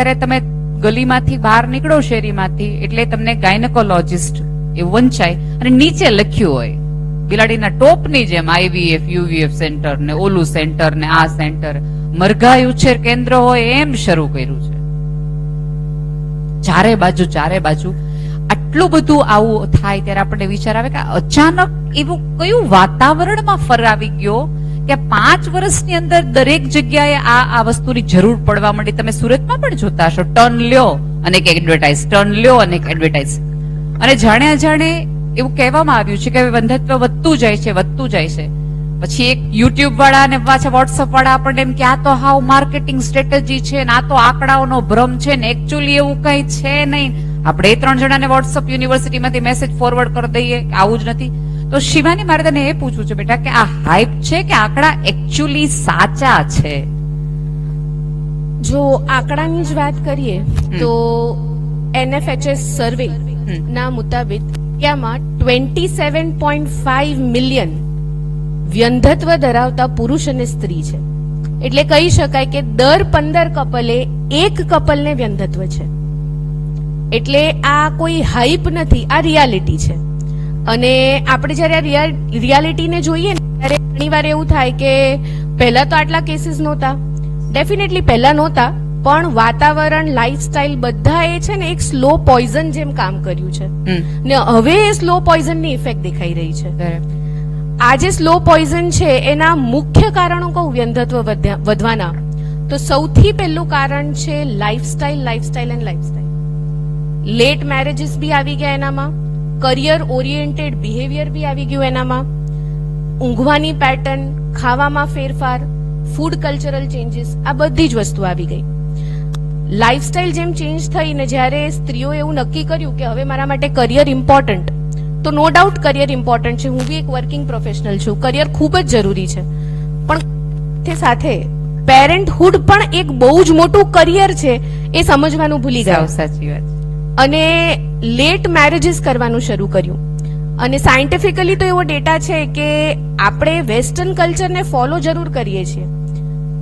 ત્યારે તમે ગલીમાંથી બહાર નીકળો, શેરીમાંથી, એટલે તમને ગાયનેકોલોજિસ્ટ એ વંચાય અને નીચે લખ્યું હોય. બિલાડીના ટોપની જેમ આઈવીએફ યુવીએફ સેન્ટર ને ઓલું સેન્ટર ને આ સેન્ટર. મરઘાઈ ઉછેર કેન્દ્ર હોય, એમ શરૂ કર્યું છે. ચારે બાજુ ચારે બાજુ. આટલું બધું આવું થાય ત્યારે આપણને વિચાર આવે કે અચાનક એવું કયું વાતાવરણમાં ફરાવી ગયો કે પાંચ વર્ષની અંદર દરેક જગ્યાએ આ આ વસ્તુની જરૂર પડવા માંડી. તમે સુરતમાં પણ જોતા હશો. ટર્ન લ્યો અને એક એડવર્ટાઇઝ ટર્ન લ્યો અને એક એડવર્ટાઇઝ અને જાણે અજાણે એવું કહેવામાં આવ્યું છે કે બંધત્વ વધતું જાય છે, વધતું જાય છે. પછી એક યુટ્યુબ વાળા અને પાછા વોટ્સઅપ વાળા આપણને એમ કે, આ તો હાવ માર્કેટિંગ સ્ટ્રેટેજી છે ને, આ તો આંકડાઓનો ભ્રમ છે ને એકચ્યુઅલી એવું કઈ છે નહીં. આપણે ત્રણ જણાને વોટ્સઅપ યુનિવર્સિટીમાંથી મેસેજ ફોરવર્ડ કરી દઈએ આવું જ નથી. તો શિવાની મારે તને એ પૂછવું છે બેટા કે આ હાઇપ છે કે આંકડા એકચ્યુઅલી સાચા છે? જો આંકડાની જ વાત કરીએ તો એનએફએચએસ સર્વે ના મુતાબિક ઇન્ડિયામાં twenty seven point five million વ્યંધત્વ ધરાવતા પુરુષ અને સ્ત્રી છે. એટલે કહી શકાય કે દર પંદર કપલે એક કપલને વ્યંધત્વ છે. એટલે આ કોઈ હાઈપ નથી આ રિયાલિટી છે. અને આપણે જ્યારે આ રિયાલિટીને જોઈએ ને ત્યારે ઘણીવાર એવું થાય કે પહેલા તો આટલા કેસીસ નહોતા. ડેફિનેટલી પહેલા નહોતા પણ વાતાવરણ લાઈફસ્ટાઈલ બધા એ છે ને એક સ્લો પોઈઝન જેમ કામ કર્યું છે. ને હવે એ સ્લો પોઈઝનની ઇફેક્ટ દેખાઈ રહી છે. આજે સ્લો પોઈઝન છે એના મુખ્ય કારણો કહું વ્યંધત્વ વધવાના. તો સૌથી પહેલું કારણ છે lifestyle lifestyle and lifestyle late marriages બી આવી ગયા એનામાં. કરિયર ઓરિએન્ટેડ બિહેવિયર બી આવી ગયું એનામાં. ઊંઘવાની પેટર્ન ખાવામાં ફેરફાર ફૂડ કલ્ચરલ ચેન્જીસ આ બધી જ વસ્તુ આવી ગઈ. લાઈફસ્ટાઈલ જેમ ચેન્જ થઈ ને જ્યારે સ્ત્રીઓ એવું નક્કી કર્યું કે હવે મારા માટે કરિયર ઇમ્પોર્ટન્ટ તો નો ડાઉટ કરિયર ઇમ્પોર્ટન્ટ છે. હું બી એક વર્કિંગ પ્રોફેશનલ છું. કરિયર ખૂબ જ જરૂરી છે. પણ તે સાથે પેરેન્ટહુડ પણ એક બહુ જ મોટું કરિયર છે એ સમજવાનું ભૂલી ગયા. સાચી વાત અને લેટ મેરેજીસ કરવાનું શરૂ કર્યું. અને સાયન્ટિફિકલી તો એવો ડેટા છે કે આપણે વેસ્ટર્ન કલ્ચરને ફોલો જરૂર કરીએ છીએ.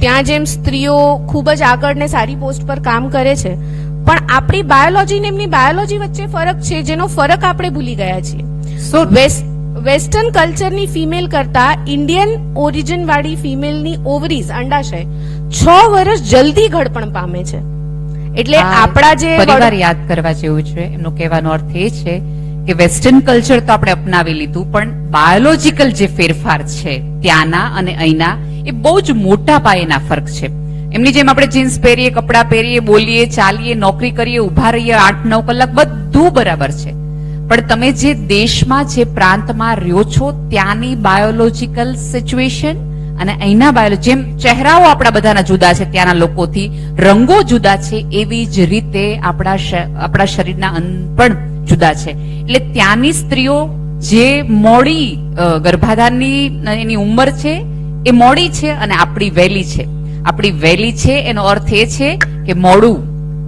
ત્યાં જેમ સ્ત્રીઓ ખૂબ જ આગળ ને સારી પોસ્ટ પર કામ કરે છે પણ આપણી બાયોલોજી ને એમની બાયોલોજી વચ્ચે ફરક છે જેનો ફરક આપણે ભૂલી ગયા છીએ. સો વેસ્ટ વેસ્ટર્ન કલ્ચરની ફિમેલ કરતા ઇન્ડિયન ઓરિજિન વાળી ફિમેલની ઓવરીઝ અંડાશય છ વર્ષ જલ્દી ઘડપણ પામે છે. એટલે આપણા જે પરિવાર યાદ કરવા જેવું છે એમનો કહેવાનો અર્થ એ છે કે વેસ્ટર્ન કલ્ચર તો આપણે અપનાવી લીધું પણ બાયોલોજીકલ જે ફેરફાર છે ત્યાંના અને અહીંના એ બહુ જ મોટા પાયેના ફરક છે. એમની જેમ આપણે જીન્સ પહેરીએ કપડાં પહેરીએ બોલીએ ચાલીએ નોકરી કરીએ ઊભા રહીએ આઠ નવ કલાક બધું બરાબર છે. પણ તમે જે દેશમાં જે પ્રાંતમાં રહ્યો છો ત્યાંની બાયોલોજીકલ સિચ્યુએશન અને અહીંના બાયોલોજી જેમ ચહેરાઓ આપણા બધાના જુદા છે, ત્યાંના લોકોથી રંગો જુદા છે, એવી જ રીતે આપણા આપણા શરીરના અંગ પણ જુદા છે. એટલે ત્યાંની સ્ત્રીઓ જે મોડી ગર્ભાધાનની એની ઉંમર છે, એ મોડી છે અને આપણી વહેલી છે. આપણી વહેલી છે, એનો અર્થ એ છે કે મોડું,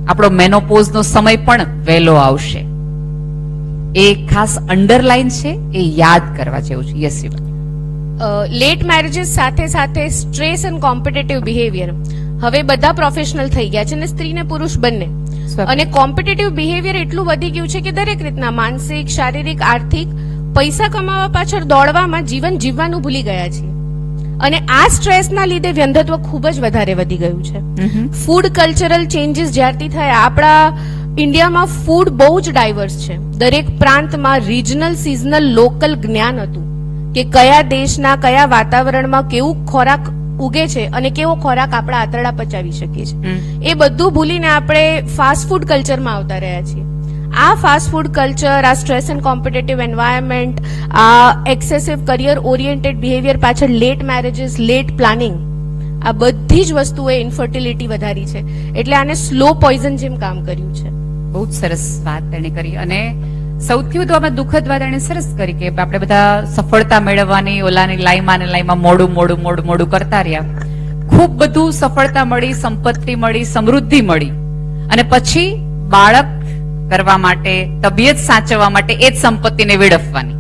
આપણો મેનોપોઝનો સમય પણ વહેલો આવશે. એ ખાસ અંડરલાઈન છે, એ યાદ કરવા જેવું છે. યસ લેટ મેરેજીસ સાથે સાથે સ્ટ્રેસ એન્ડ કોમ્પિટેટિવ બિહેવિયર હવે બધા પ્રોફેશનલ થઈ ગયા છે અને સ્ત્રી ને પુરુષ બંને. અને કોમ્પિટેટિવ બિહેવિયર એટલું વધી ગયું છે કે દરેક રીતના માનસિક શારીરિક આર્થિક પૈસા કમાવા પાછળ દોડવામાં જીવન જીવવાનું ભૂલી ગયા છીએ. અને આ સ્ટ્રેસના લીધે વ્યંધત્વ ખૂબ જ વધારે વધી ગયું છે. ફૂડ કલ્ચરલ ચેન્જીસ જ્યારથી થયા આપણા ઇન્ડિયામાં ફૂડ બહુ જ ડાયવર્સ છે. દરેક પ્રાંતમાં રિજનલ સિઝનલ લોકલ જ્ઞાન હતું. કે કયા દેશના કયા વાતાવરણમાં કેવું ખોરાક ઉગે છે અને કેવો ખોરાક આપણા આંતરડા પચાવી શકીએ છીએ. એ બધું ભૂલીને આપણે ફાસ્ટ ફૂડ કલ્ચરમાં આવતા રહ્યા છીએ. આ ફાસ્ટ ફૂડ કલ્ચર આ સ્ટ્રેસ એન્ડ કોમ્પિટેટિવ એન્વાયરમેન્ટ આ એક્સેસિવ કરિયર ઓરિએન્ટેડ બિહેવિયર પાછળ લેટ મેરેજીસ લેટ પ્લાનિંગ આ બધી જ વસ્તુએ ઇન્ફર્ટિલિટી વધારી છે. એટલે આને સ્લો પોઈઝન જેમ કામ કર્યું છે. બહુ જ સરસ વાત તેણે કરી. અને સૌથી વધુ આમાં દુઃખદ વાત એને સરસ કરી કે આપણે બધા સફળતા મેળવવાની, ઓલાની લાઈમાં ને લાઈમાં મોડું મોડું મોડું મોડું કરતા રહ્યા. ખૂબ બધું સફળતા મળી, સંપત્તિ મળી, સમૃદ્ધિ મળી. અને પછી બાળક કરવા માટે, તબિયત સાચવવા માટે એ જ સંપત્તિને વેડફવાની.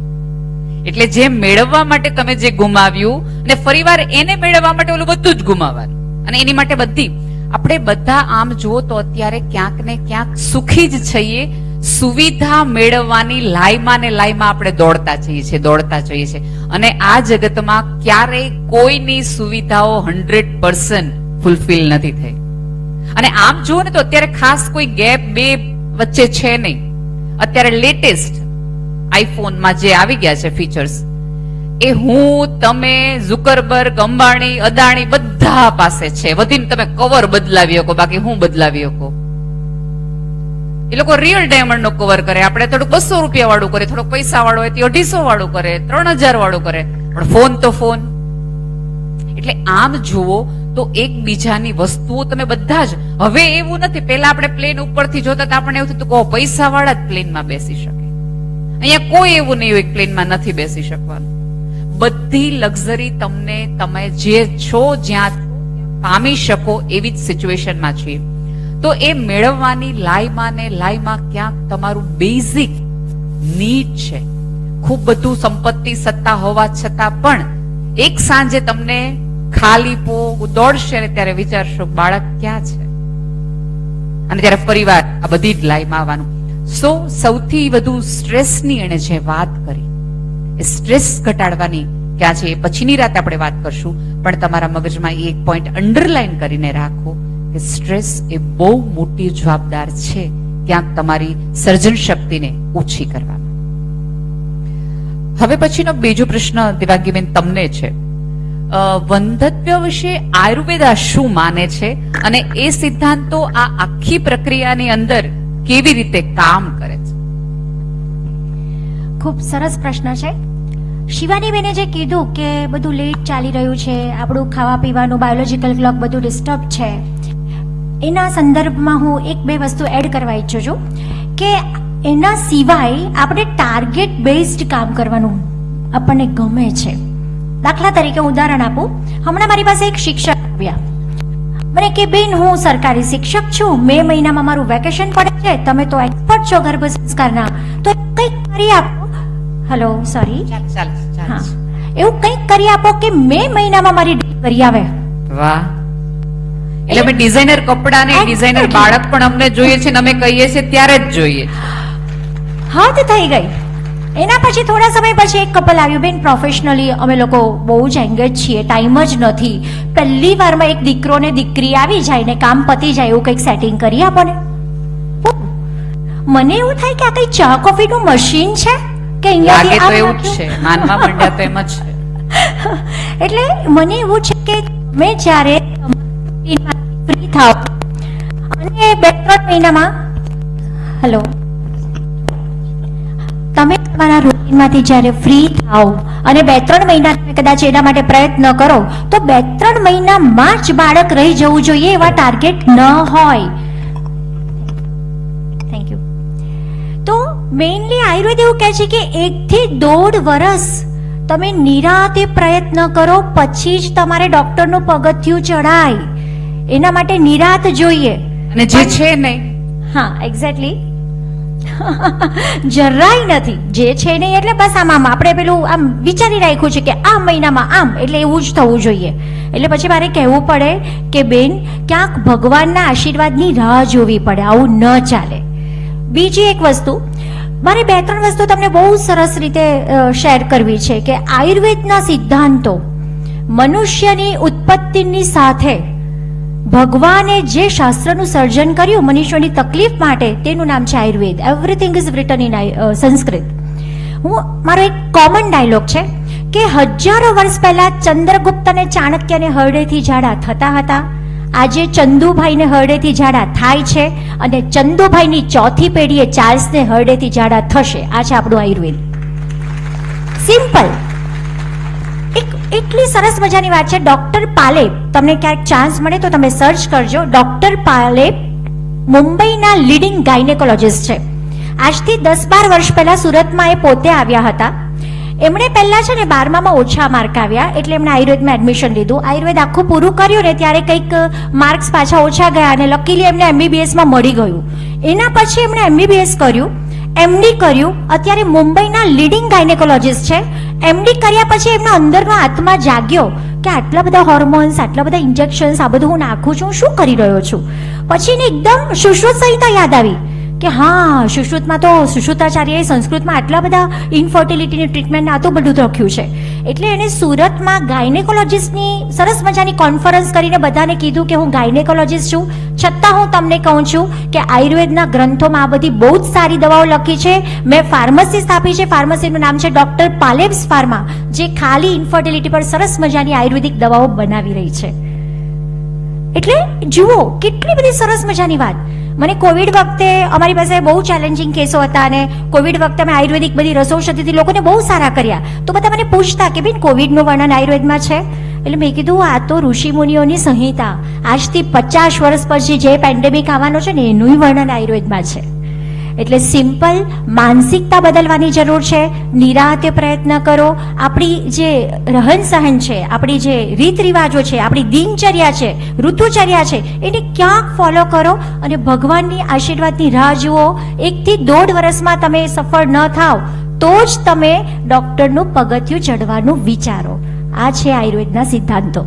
એટલે જે મેળવવા માટે તમે જે ગુમાવ્યું અને ફરીવાર એને મેળવવા માટે ઓલું બધું જ ગુમાવવાનું. અને એની માટે બધી. આપણે બધા આમ જુઓ તો અત્યારે ક્યાંક ને ક્યાંક સુખી જ છીએ સુવિધા મેળવવાની લાઈમાં ને લાઈમાં આપણે દોડતા જઈએ છીએ, દોડતા જઈએ છીએ. અને આ જગતમાં ક્યારેય કોઈની સુવિધાઓ હંડ્રેડ પર્સન્ટ ફૂલફિલ નથી થઈ. અને આમ જુઓ ને તો અત્યારે ખાસ કોઈ ગેપ બે વચ્ચે છે નહીં. અત્યારે લેટેસ્ટ આઈફોનમાં જે આવી ગયા છે ફીચર્સ, એ હું, તમે, ઝુકરબર્ગ, અંબાણી, અદાણી બધા પાસે છે. વધીને તમે કવર બદલાવી શકો, બાકી હું બદલાવી શકો. એ લોકો રિયલ ડાયમંડ નો કવર કરે. આપણે થોડુંક બસો રૂપિયા વાળું કરે, થોડુંક પૈસા વાળું હોય તો અઢીસો વાળું કરે, ત્રણ હજાર વાળું કરે. પણ ફોન તો ફોન એટલે આમ જુઓ તો એકબીજાની વસ્તુઓ તમે બધા જ હવે એવું નથી. પેલા આપણે પ્લેન ઉપરથી જોતા હતા આપણને એવું થતું કહો પૈસા વાળા જ પ્લેનમાં બેસી શકે. અહીંયા કોઈ એવું નહીં હોય પ્લેનમાં નથી બેસી શકવાનું. બધી લક્ઝરી તમને તમે જે છો જ્યાં પામી શકો એવી જ સિચ્યુએશનમાં છીએ. તો એ મેળવવાની લાઈમાં ને લાઈમાં ક્યાંક તમારું બેઝિક નીડ છે. ખૂબ બધું સંપત્તિ સત્તા હોવા છતાં પણ એક સાંજે તમને ખાલી પો દોડશે ને ત્યારે વિચારશો, બાળક ક્યાં છે? અને ત્યારે ફરીવાર આ બધી જ લાઈમાં આવવાનું. સો સૌથી વધુ સ્ટ્રેસની એણે જે વાત કરી, એ સ્ટ્રેસ ઘટાડવાની ક્યાં છે એ પછીની રાતે આપણે વાત કરશું, પણ તમારા મગજમાં એક પોઈન્ટ અંડરલાઈન કરીને રાખો. કે સ્ટ્રેસ એ બહુ મોટી જવાબદાર છે ક્યાંક તમારી સર્જન શક્તિને ઓછી કરવામાં હવે પછીનો બીજો પ્રશ્ન દિવાગીબેન તમને છે. વંધત્વ વિશે આયુર્વેદા શું માને છે અને એ સિદ્ધાંતો આ આખી પ્રક્રિયાની અંદર કેવી રીતે કામ કરે છે? ખૂબ સરસ પ્રશ્ન છે. શિવાની બેને જે કીધું કે બધું લેટ ચાલી રહ્યું છે, આપણું ખાવા પીવાનું બાયોલોજીકલ ક્લોક બધું ડિસ્ટર્બ છે એના સંદર્ભમાં હું એક બે વસ્તુ એડ કરવા ઈચ્છું છું કે એના સિવાય આપણે ટાર્ગેટ બેઝડ કામ કરવાનું આપણને ગમે છે. દાખલા તરીકે ઉદાહરણ આપું. હમણાં મારી પાસે એક શિક્ષક આવ્યા. મને કે બેન હું સરકારી શિક્ષક છું. મે મહિનામાં મારું વેકેશન પડે છે. તમે તો એક્સપર્ટ છો ગર્ભ સંસ્કારના. તો કંઈક કરી આપો. હેલો સોરી હા. એવું કંઈક કરી આપો કે મે મહિનામાં મારી ડિલિવરી આવે. વાહ. એટલે અમે ડિઝાઇનર કપડા ને ડિઝાઇનર બાળક પણ અમને જોઈએ છે ને અમે કહીએ છીએ ત્યારે જ જોઈએ. હદ થઈ ગઈ. એના પછી થોડા સમય પછી એક કપલ આવ્યું બેન પ્રોફેશનલી અમે લોકો બહુ જ એંગેજ છીએ ટાઈમ જ નથી. પહેલી વારમાં એક દીકરો ને દીકરી આવી જાય ને કામ પતી જાય એવું કંઈક સેટિંગ કરી આપો ને મને એવું થાય કે આ કઈ ચા કોફી નું મશીન છે કે અહીંયા તો એવું જ છે. માનવા માંડ્યા તો એમ જ એટલે મને એવું છે કે મેં જ્યારે થાવ. અને બે ત્રણ મહિનામાં? હલો તમે તમારા રૂટીનમાંથી જ્યારે ફ્રી થાવ અને બે ત્રણ મહિના તમે કદાચ એના માટે પ્રયત્ન કરો, તો બે ત્રણ મહિનામાં જ બાળક રહી જવું જોઈએ એવા ટાર્ગેટ ન હોય. થેન્ક યુ તો મેઇનલી આયુર્વેદ એવું કહે છે કે એકથી દોઢ વર્ષ તમે નિરાતે પ્રયત્ન કરો, પછી જ તમારે ડોક્ટરનું પગથિયું ચડાય એના માટે નિરાત જોઈએ. અને જે છે નહીં. હા એક્ઝેક્ટલી જરાય નથી. જે છે નહીં એટલે બસ આમ આમ. આપણે પેલું આમ વિચારી રાખ્યું છે કે આ મહિનામાં આમ એટલે એવું જ થવું જોઈએ. એટલે પછી મારે કહેવું પડે કે બેન ક્યાંક ભગવાનના આશીર્વાદની રાહ જોવી પડે આવું ન ચાલે. બીજી એક વસ્તુ મારે બે ત્રણ વસ્તુ તમને બહુ સરસ રીતે શેર કરવી છે કે આયુર્વેદના સિદ્ધાંતો મનુષ્યની ઉત્પત્તિની સાથે ભગવાને જે શાસ્ત્રનું સર્જન કર્યું મનુષ્યોની તકલીફ માટે, તેનું નામ છે Ayurveda. Everything is written in Sanskrit. હું, મારો એક કોમન ડાયલોગ છે કે હજારો વર્ષ પહેલા ચંદ્રગુપ્ત અને ચાણક્યને હરડેથી ઝાડા થતા હતા. આજે ચંદુભાઈને હરડેથી ઝાડા થાય છે અને ચંદુભાઈની ચોથી પેઢીએ ચાર્લ્સને હરડેથી ઝાડા થશે. આ છે આપણું આયુર્વેદ. સિમ્પલ એટલી સરસ મજાની વાત છે. ડોક્ટર પાલે તમને ક્યાંક ચાન્સ મળે તો તમે સર્ચ કરજો. ડોક્ટર પાલે મુંબઈના લીડિંગ ગાયનેકોલોજિસ્ટ છે. આજથી દસ બાર વર્ષ પહેલા સુરતમાં એ પોતે આવ્યા હતા. એમણે પહેલા છે ને બારમામાં ઓછા માર્ક આવ્યા, એટલે એમણે આયુર્વેદમાં એડમિશન લીધું. આયુર્વેદ આખું પૂરું કર્યું ને ત્યારે કંઈક માર્ક્સ પાછા ઓછા ગયા અને લકીલી એમને એમબીબીએસમાં મળી ગયું. એના પછી એમણે એમબીબીએસ કર્યું એમડી કર્યું. અત્યારે મુંબઈના લીડિંગ ગાયનેકોલોજીસ્ટ છે. એમડી કર્યા પછી એમનો અંદરનો આત્મા જાગ્યો કે આટલા બધા હોર્મોન્સ આટલા બધા ઇન્જેક્શન્સ આ બધું હું નાખું છું, શું કરી રહ્યો છું? પછી એને એકદમ સુશ્રુત સંહિતા યાદ આવી. કે હા, સુશ્રુતમાં તો સુશ્રુતાચાર્યએ સંસ્કૃતમાં આટલા બધા ઇન્ફર્ટિલિટીની ટ્રીટમેન્ટ આ બધું રખ્યું છે. એટલે એણે સુરતમાં ગાયનેકોલોજીસ્ટની સરસ મજાની કોન્ફરન્સ કરીને બધાને કીધું કે હું ગાયનેકોલોજીસ્ટ છું. છતાં હું તમને કહું છું કે આયુર્વેદના ગ્રંથોમાં આ બધી બહુ જ સારી દવાઓ લખી છે. મેં ફાર્મસી સ્થાપી છે. ફાર્મસીનું નામ છે ડોક્ટર પાલેબ્સ ફાર્મા, જે ખાલી ઇન્ફર્ટિલિટી પર સરસ મજાની આયુર્વેદિક દવાઓ બનાવી રહી છે. એટલે જુઓ, કેટલી બધી સરસ મજાની વાત. મને કોવિડ વખતે અમારી પાસે બહુ ચેલેન્જિંગ કેસો હતા અને કોવિડ વખતે અમે આયુર્વેદિક બધી રસોષધિથી લોકોને બહુ સારા કર્યા. તો બધા મને પૂછતા કે બેન કોવિડનું વર્ણન આયુર્વેદમાં છે? એટલે મેં કીધું, આ તો ઋષિમુનિઓની સંહિતા. આજથી પચાસ વર્ષ પછી જે પેન્ડેમિક આવવાનો છે ને, એનું વર્ણન આયુર્વેદમાં છે. એટલે સિમ્પલ માનસિકતા બદલવાની જરૂર છે. નિરાતે પ્રયત્ન કરો. આપણી જે રહન સહન છે, આપણી જે રીત રિવાજો છે, આપણી દિનચર્યા છે, ઋતુચર્યા છે, એને ક્યાંક ફોલો કરો અને ભગવાનની આશીર્વાદની રાહ જુઓ. એકથી દોઢ વર્ષમાં તમે સફળ ન થાવ, તો જ તમે ડૉક્ટરનું પગથિયું ચડવાનું વિચારો. આ છે આયુર્વેદના સિદ્ધાંતો.